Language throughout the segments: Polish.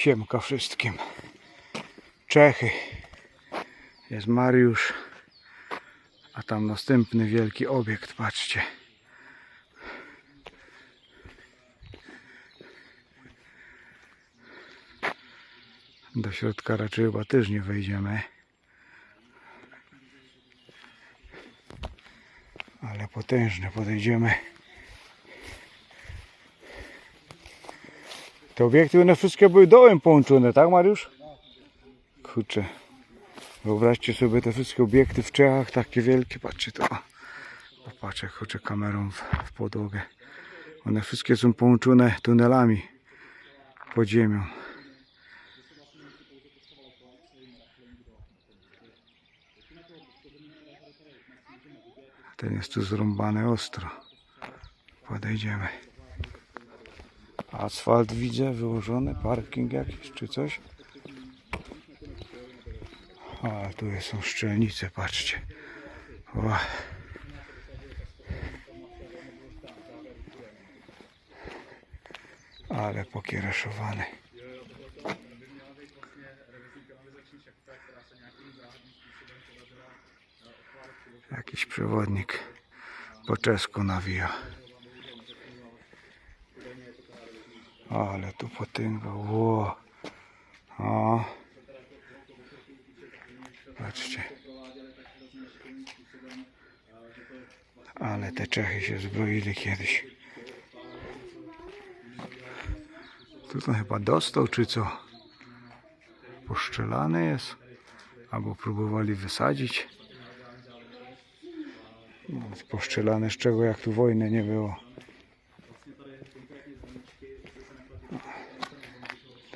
Siemka wszystkim. Czechy. Jest Mariusz. A tam następny wielki obiekt, patrzcie. Do środka raczej chyba też nie wejdziemy. Ale potężne podejdziemy. Te obiekty one wszystkie były dołem połączone, tak Mariusz? Kurczę. Wyobraźcie sobie te wszystkie obiekty w Czechach, takie wielkie, patrzcie to. Popatrzę, chodzę kamerą w, w podłogę. One wszystkie są połączone tunelami pod ziemią. Ten jest tu zrąbany ostro. Podejdziemy. Asfalt widzę wyłożony, parking jakiś czy coś. A tu są szczelnice, patrzcie. O. Ale pokiereszowany. Jakiś przewodnik po czesku nawija. Ale tu potęga, ło. O. Patrzcie. Ale te Czechy się zbroili kiedyś. Tutaj chyba dostał, czy co? Poszczelany jest. Albo próbowali wysadzić. No, Poszczelane z czego, jak tu wojny nie było.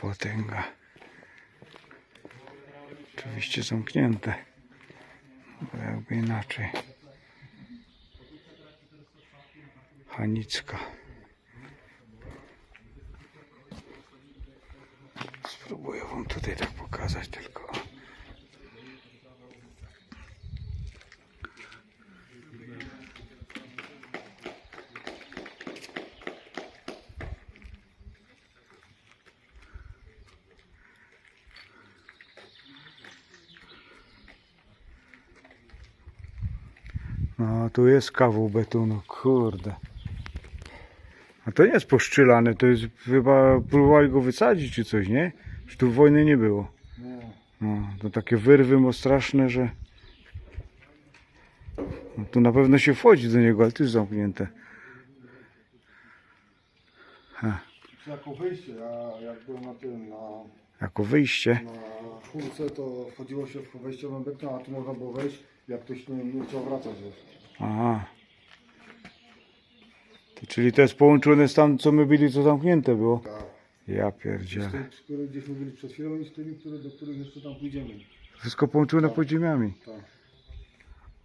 Potęga. Oczywiście zamknięte. Bo jakby inaczej. Hanicka. Spróbuję wam tutaj tak pokazać tylko. No, tu jest kawał betonu, kurde. A to nie jest poszczylane, to jest chyba próbowali go wysadzić czy coś, nie? Że tu wojny nie było. No, to takie wyrwy mo straszne, że... No, tu na pewno się wchodzi do niego, ale tu jest zamknięte. Jako wyjście, ja jak byłem na tym, na, Jako wyjście. na czwórce, to wchodziło się w wejściowym beknie, a tu można było wejść, jak ktoś nie, nie chciał wracać już. Aha. To, czyli to jest połączone z tam, co my byli, co zamknięte było. Tak. Ja Z pierdzielę. tych, które gdzieśmy byli przed chwilą i z tymi, które, do których jeszcze tam pójdziemy. Wszystko połączone podziemiami. Tak.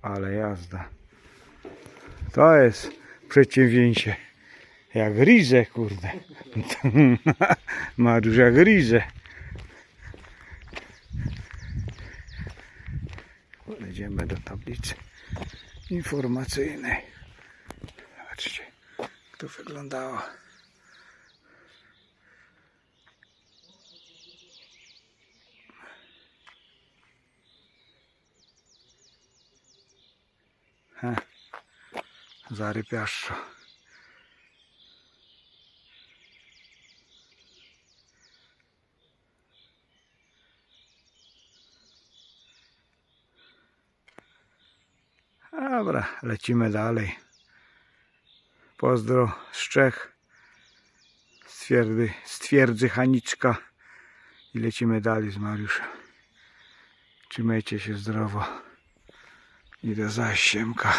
Ale jazda. To jest przedsięwzięcie. Jak rizę, kurde. Mariusz jak rizę. Podejdziemy do tablicy informacyjnej. Zobaczcie, jak to wyglądało. Zarypiaszczo. Dobra, lecimy dalej. Pozdro z Czech. Z twierdzy, z twierdzy Haniczka. I lecimy dalej z Mariuszem. Trzymajcie się zdrowo. I do zasiemka.